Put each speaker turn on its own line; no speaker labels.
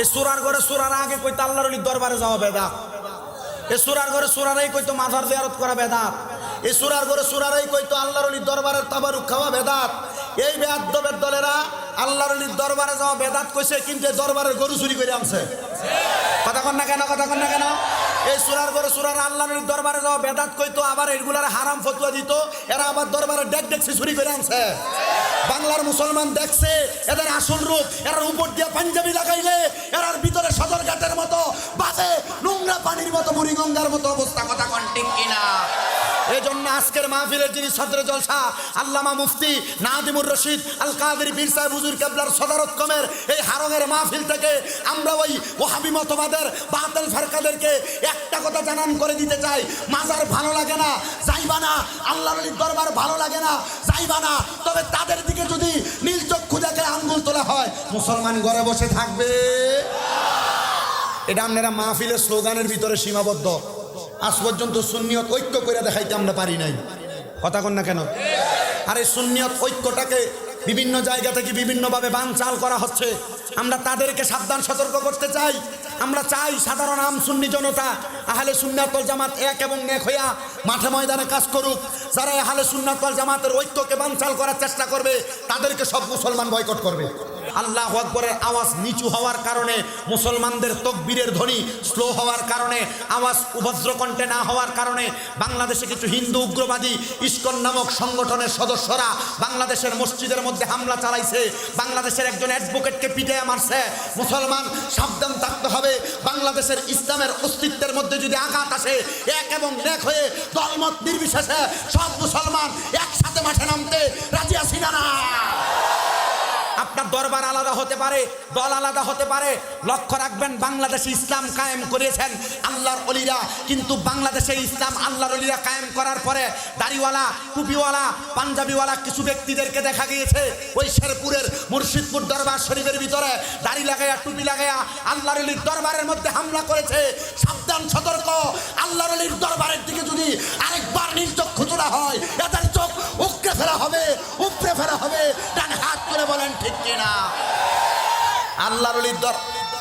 এই সুরার ঘরে সুরার আগে কইতো আল্লাহর অলির দরবারে যাওয়া বেদাত। এই সুরার ঘরে সুরারাই কইতো মাথার জিয়ারত করা বেদাত। এই সুরার ঘরে সুরারাই কইতো আল্লাহর অলির দরবারের তাবারুক খাওয়া বেদাত। এই বেদাতবের দলেরা আল্লাহর অলির দরবারে যাওয়া বেদাত কইছে, কিন্তু দরবারের গরু চুরি করে আনছে। কথা কন না কেন, কথা কন না কেন? এই সুরার ঘরে সুরার আল্লাহর দরবারে যাওয়া বেদাত কইতো, আবার এগুলার হারাম ফতুয়া দিত, এরা আবার দরবারে ডেক ডেকছি চুরি করে আনছে। বাংলার মুসলমান দেখছে, এদের আসল রূপ এরার উপর দিয়ে পাঞ্জাবি লাগাইলে, এরার ভিতরে সদরঘাটের মতো বাজে নোংরা পানির মতো বুড়িগঙ্গার মতো অবস্থা আজকের মাহফিলের যিনি সদরে জলসা, আল্লামা মুফতি নাদিমুর রশিদ আল কাদের পীর সাহেব হুজুর কেবলার সদারত কমের এই হারঙের মাহফিল থেকে আমরা ওই ওহাবি মতবাদের, বাতিল ফারকাদেরকে একটা কথা জানান করে দিতে চাই। মাজার ভালো লাগে না, যাইবা না আল্লাহ অলির দরবার ভালো লাগে না, যাইবা না। তবে তাদের দিকে যদি নীল চক্ষু দেখে আঙ্গুল তোলা হয়, মুসলমান ঘরে বসে থাকবে। এটা আপনারা মাহফিলের স্লোগানের ভিতরে সীমাবদ্ধ। আজ পর্যন্ত সুন্নিয়ত ঐক্য করে দেখাইতে আমরা পারি নাই। কথা কন না কেন? আর সুন্নিয়ত ঐক্যটাকে বিভিন্ন জায়গা থেকে বিভিন্নভাবে বানচাল করা হচ্ছে। আমরা তাদেরকে সাবধান, সতর্ক করতে চাই। আমরা চাই সাধারণ আম সুন্নি জনতা, আহলে সুন্নাতল জামাত এক এবং এক হইয়া মাঠে ময়দানে কাজ করুক। যারা আহলে সুন্নাতল জামাতের ঐক্যকে বানচাল করার চেষ্টা করবে, তাদেরকে সব মুসলমান বয়কট করবে। আল্লাহ আকবরের আওয়াজ নিচু হওয়ার কারণে, মুসলমানদের তকবীরের ধ্বনি স্লো হওয়ার কারণে, আওয়াজ উপদ্র কণ্ঠে না হওয়ার কারণে, বাংলাদেশে কিছু হিন্দু উগ্রবাদী ইস্কন নামক সংগঠনের সদস্যরা বাংলাদেশের মসজিদের মধ্যে হামলা চালাইছে। বাংলাদেশের একজন অ্যাডভোকেটকে পিটে মারছে। মুসলমান সাবধান থাকতে হবে। বাংলাদেশের ইসলামের অস্তিত্বের মধ্যে যদি আঘাত আসে, এক এবং এক হয়ে দলমত নির্বিশেষে সব মুসলমান একসাথে মাঠে নামতে রাজি আছি না। দরবার আলাদা হতে পারে, দল আলাদা হতে পারে। লক্ষ্য রাখবেন, বাংলাদেশে ইসলাম কায়েম করেছেন আল্লাহর অলিরা। কিন্তু বাংলাদেশে ইসলাম আল্লাহর অলিরা কায়েম করার পরে দাড়িওয়ালা, টুপিওয়ালা, পাঞ্জাবিওয়ালা কিছু ব্যক্তিদেরকে দেখা গিয়েছে। ওই শেরপুরের মুর্শিদপুর দরবার শরীফের ভিতরে দাড়ি লাগাইয়া টুপি লাগাইয়া আল্লাহর অলির দরবারের মধ্যে হামলা করেছে। সাবধান, সতর্ক। আল্লাহর অলির দরবারের দিকে যদি আরেকবার আল্লাহর দর।